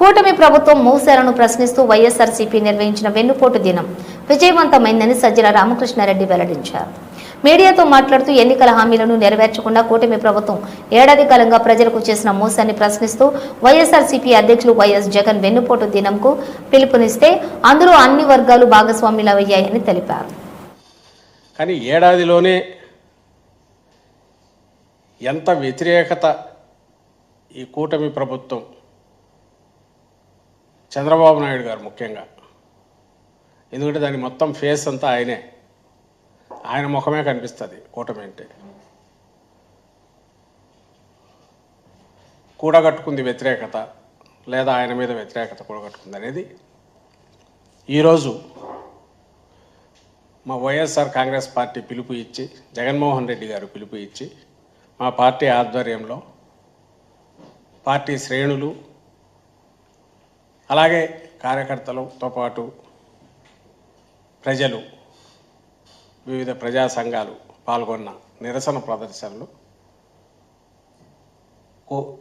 కూటమి ప్రభుత్వం మూసేలను ప్రశ్నిస్తూ వైఎస్ఆర్సీపీ నిర్వహించిన వెన్నుపోటు దినం విజయవంతమైందని సజ్జల రామకృష్ణారెడ్డి వెల్లడించారు. మీడియాతో మాట్లాడుతూ ఎన్నికల హామీలను నెరవేర్చకుండా కూటమి ప్రభుత్వం ఏడాది కాలంగా ప్రజలకు చేసిన మోసాన్ని ప్రశ్నిస్తూ వైఎస్ఆర్సీపీ అధ్యక్షులు వైఎస్ జగన్ వెన్నుపోటు దినంకు పిలుపునిస్తే అందులో అన్ని వర్గాలు భాగస్వామ్యులయ్యాయని తెలిపారు. కానీ ఏడాదిలోనే ఎంత వ్యతిరేకత ఈ కూటమి ప్రభుత్వం చంద్రబాబు నాయుడు గారు ముఖ్యంగా. ఎందుకంటే దాని మొత్తం ఫేస్ అంతా ఆయనే. ఆయన ముఖమే కనిపిస్తుంది కూటమి అంటే. కూడగట్టుకుంది వ్యతిరేకత లేదా ఆయన మీద వ్యతిరేకత కూడగట్టుకుంది అనేది ఈరోజు మా వైఎస్ఆర్ కాంగ్రెస్ పార్టీ పిలుపు ఇచ్చి జగన్మోహన్ రెడ్డి గారు పిలుపు ఇచ్చి మా పార్టీ ఆధ్వర్యంలో పార్టీ శ్రేణులు అలాగే కార్యకర్తలతో పాటు ప్రజలు వివిధ ప్రజా సంఘాలు పాల్గొన్న నిరసన ప్రదర్శనలు.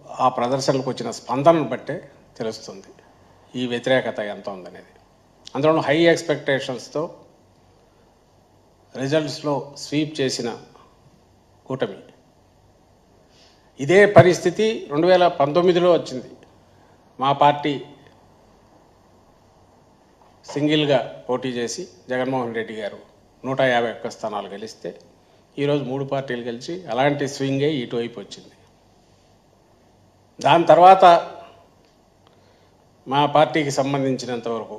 ఆ ప్రదర్శనలకు వచ్చిన స్పందనను బట్టే తెలుస్తుంది. ఈ వ్యతిరేకత ఎంత ఉందనేది. అందులో హై ఎక్స్పెక్టేషన్స్తో రిజల్ట్స్లో స్వీప్ చేసిన కూటమి. ఇదే పరిస్థితి రెండు వేల పంతొమ్మిదిలో వచ్చింది. మా పార్టీ సింగిల్గా పోటీ చేసి జగన్మోహన్ రెడ్డి గారు నూట యాభై ఒక్క స్థానాలు గెలిస్తే ఈరోజు మూడు పార్టీలు గెలిచి అలాంటి స్వింగే ఇటువైపు వచ్చింది. దాని తర్వాత మా పార్టీకి సంబంధించినంత వరకు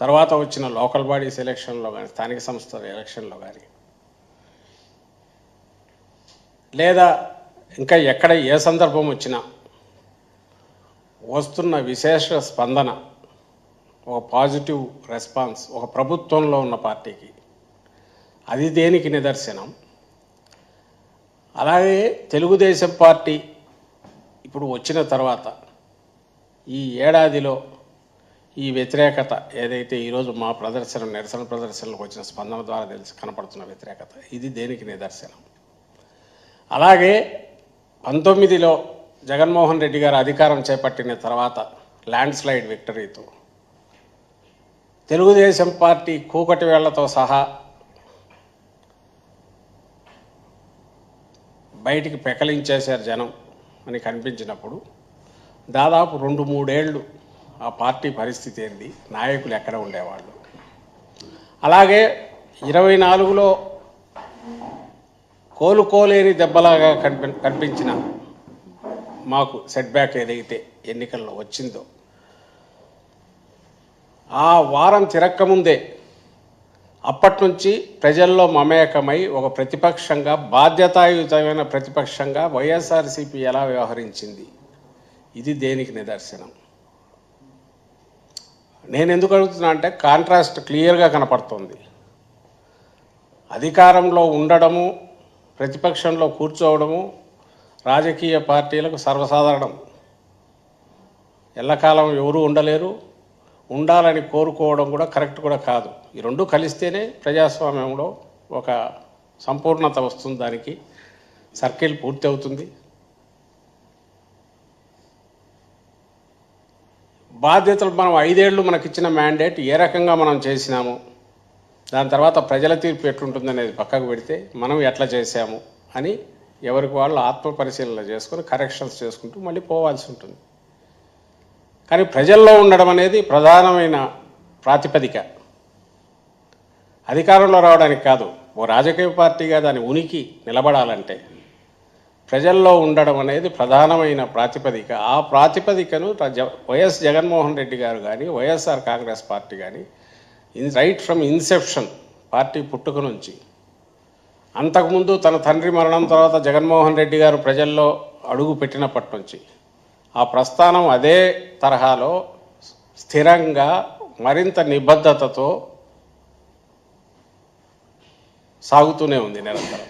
తర్వాత వచ్చిన లోకల్ బాడీస్ ఎలక్షన్లో కానీ స్థానిక సంస్థల ఎలక్షన్లో కానీ లేదా ఇంకా ఎక్కడ ఏ సందర్భం వచ్చినా వస్తున్న విశేష స్పందన ఒక పాజిటివ్ రెస్పాన్స్ ఒక ప్రభుత్వంలో ఉన్న పార్టీకి. అది దేనికి నిదర్శనం? అలాగే తెలుగుదేశం పార్టీ ఇప్పుడు వచ్చిన తర్వాత ఈ ఏడాదిలో ఈ వ్యతిరేకత ఏదైతే ఈరోజు మా ప్రదర్శన నిరసన ప్రదర్శనలకు వచ్చిన స్పందన ద్వారా తెలిసి కనపడుతున్న వ్యతిరేకత ఇది దేనికి నిదర్శనం? అలాగే పంతొమ్మిదిలో జగన్మోహన్ రెడ్డి గారు అధికారం చేపట్టిన తర్వాత ల్యాండ్ స్లైడ్ విక్టరీతో తెలుగుదేశం పార్టీ కూకటి వేళ్ళతో సహా బయటికి పెకలించేశారు జనం అని కనిపించినప్పుడు దాదాపు రెండు మూడేళ్ళు ఆ పార్టీ పరిస్థితి ఏంది? నాయకులు ఎక్కడ ఉండేవాళ్ళు? అలాగే ఇరవై నాలుగులో కోలుకోలేని దెబ్బలాగా కనిపి కనిపించిన మాకు సెట్ బ్యాక్ ఏదైతే ఎన్నికల్లో వచ్చిందో ఆ వారం తిరక్కముందే అప్పటి నుంచి ప్రజల్లో మమేకమై ఒక ప్రతిపక్షంగా బాధ్యతాయుతమైన ప్రతిపక్షంగా వైఎస్ఆర్సీపీ ఎలా వ్యవహరించింది? ఇది దేనికి నిదర్శనం? నేను ఎందుకు అడుగుతున్నా అంటే కాంట్రాస్ట్ క్లియర్గా కనపడుతుంది. అధికారంలో ఉండడము ప్రతిపక్షంలో కూర్చోవడము రాజకీయ పార్టీలకు సర్వసాధారణం. ఎల్లకాలం ఎవరూ ఉండలేరు. ఉండాలని కోరుకోవడం కూడా కరెక్ట్ కూడా కాదు. ఈ రెండు కలిస్తేనే ప్రజాస్వామ్యంలో ఒక సంపూర్ణత వస్తుంది దానికి. సర్కిల్ పూర్తి అవుతుంది. బాధ్యతలు మనం ఐదేళ్ళు మనకిచ్చిన మ్యాండేట్ ఏ రకంగా మనం చేసినాము దాని తర్వాత ప్రజల తీర్పు ఎట్లుంటుంది అనేది పక్కకు పెడితే మనం ఎట్లా చేసాము అని ఎవరికి వాళ్ళు ఆత్మ పరిశీలన చేసుకొని కరెక్షన్స్ చేసుకుంటూ మళ్ళీ పోవాల్సి ఉంటుంది. కానీ ప్రజల్లో ఉండడం అనేది ప్రధానమైన ప్రాతిపదిక. అధికారంలో రావడానికి కాదు ఓ రాజకీయ పార్టీగా దాని ఉనికి నిలబడాలంటే ప్రజల్లో ఉండడం అనేది ప్రధానమైన ప్రాతిపదిక. ఆ ప్రాతిపదికను జ- వైఎస్ జగన్మోహన్ రెడ్డి గారు కానీ వైఎస్ఆర్ కాంగ్రెస్ పార్టీ కానీ in right from inception party పుట్టుక నుంచి అంతకుముందు తన తండ్రి మరణం తర్వాత జగన్మోహన్ రెడ్డి గారు ప్రజల్లో అడుగు పెట్టినప్పటి నుంచి ఆ ప్రస్థానం అదే తరహాలో స్థిరంగా మరింత నిబద్ధతతో సాగుతూనే ఉంది నిరంతరం.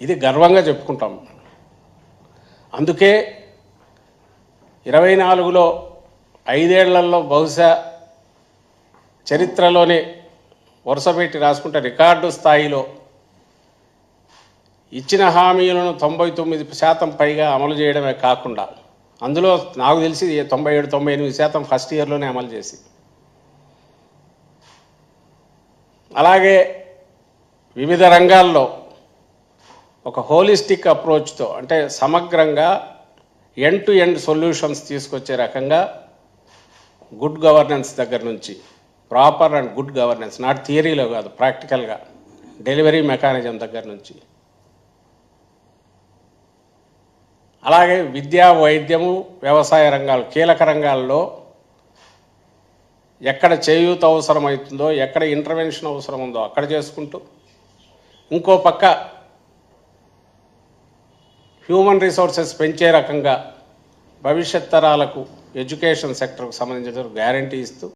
ఇది గర్వంగా చెప్పుకుంటాం. అందుకే ఇరవై నాలుగులో ఐదేళ్ళలో బహుశా చరిత్రలోనే వరుసపెట్టి రాసుకుంటే రికార్డు స్థాయిలో ఇచ్చిన హామీలను తొంభై తొమ్మిది శాతం పైగా అమలు చేయడమే కాకుండా అందులో నాకు తెలిసి తొంభై ఏడు తొంభై ఎనిమిది శాతం ఫస్ట్ ఇయర్లోనే అమలు చేసి. అలాగే వివిధ రంగాల్లో ఒక హోలిస్టిక్ అప్రోచ్తో అంటే సమగ్రంగా ఎండ్ టు ఎండ్ సొల్యూషన్స్ తీసుకొచ్చే రకంగా గుడ్ గవర్నెన్స్ దగ్గర నుంచి proper and good governance not థియరీలో కాదు ప్రాక్టికల్గా డెలివరీ మెకానిజం దగ్గర నుంచి అలాగే విద్యా వైద్యము వ్యవసాయ రంగాలు కీలక రంగాల్లో ఎక్కడ చేయూత అవసరమవుతుందో ఎక్కడ ఇంటర్వెన్షన్ అవసరం ఉందో అక్కడ చేసుకుంటూ ఇంకో పక్క హ్యూమన్ రిసోర్సెస్ పెంచే రకంగా భవిష్యత్ తరాలకు ఎడ్యుకేషన్ సెక్టర్కు సంబంధించిన గ్యారంటీ ఇస్తూ